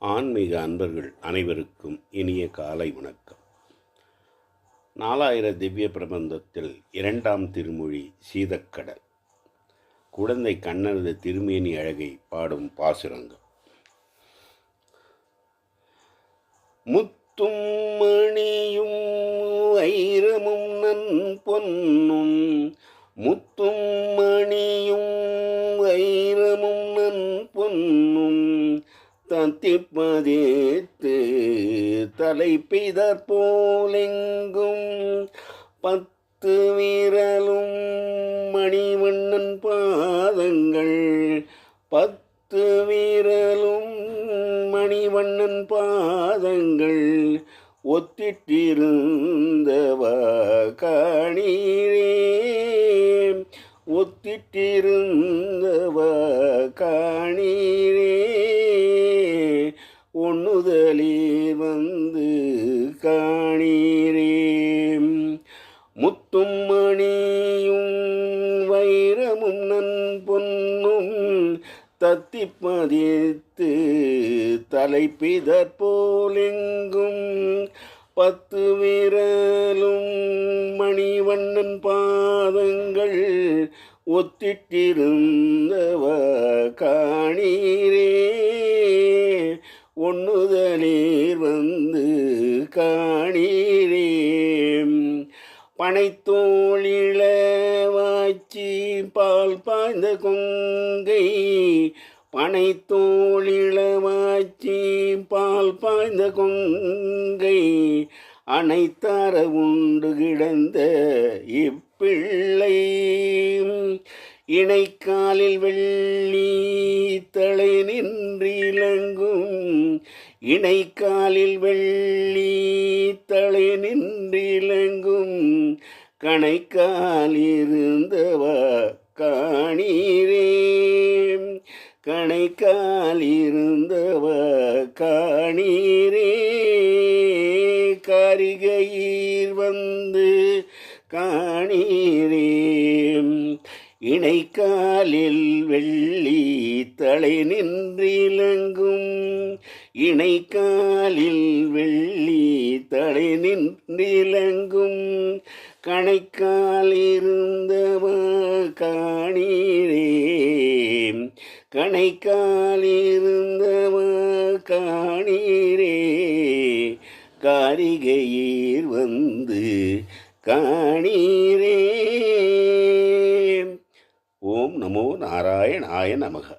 ஆன்மீக அன்பர்கள் அனைவருக்கும் இனிய காலை வணக்கம். நாலாயிர திவ்ய பிரபந்தத்தில் இரண்டாம் திருமொழி சீதக்கடல். குழந்தை கண்ணனது திருமேனி அழகை பாடும் பாசுரங்கள் முத்தும் மணியும் வைரமும் நன் பொன்னும் முத்தும் மணியும் வைரமும் நன் பொன்னும் தத்திப்பதேத்து தலைப்பிதற் போலெங்கும் பத்து விரலும் மணிவண்ணன் பாதங்கள் பத்து விரலும் மணிவண்ணன் பாதங்கள் ஒத்திட்டிருந்தவ காணீரே? ஒத்திட்டிருந்தவ காணீரே? ஒண்ணுதலீர் வந்து காணீரே முத்தும் மணியும் வைரமும் நன் பொன்னும் தத்தி பதித்து தலை போலெங்கும் பத்து விரலும் மணிவண்ணன் பாதங்கள் ஒத்திட்டிருந்தவ காணீரே. ஒன்று பனைத்தோளிள வாச்சி பால் பாய்ந்த கொங்கை. பனைத்தோளிள வாச்சி பால் பாய்ந்த கொங்கை. அனைத்தார உண்டு கிடந்த இப்பிள்ளை இணைக்காலில் வெள்ளி தலை நின்றிலங்கும் இணைக்காலில் வெள்ளி தலை நின்றில் கணைக்காலிருந்தவ காணீரே. கணைக்காலிருந்தவ காணீரே. கரிகையீர் வந்து காணீரே. இணைக்காலில் வெள்ளி தலை நின்றிலங்கும். இணைக்காலில் வெள்ளி தலை நின்றிலங்கும். கணைக்கால் இருந்தவ காணீரே. கணைக்கால் இருந்தவ காணீரே. காரிகையீர் வந்து காணீரே. ஓம் நமோ நாராயணாய நமக.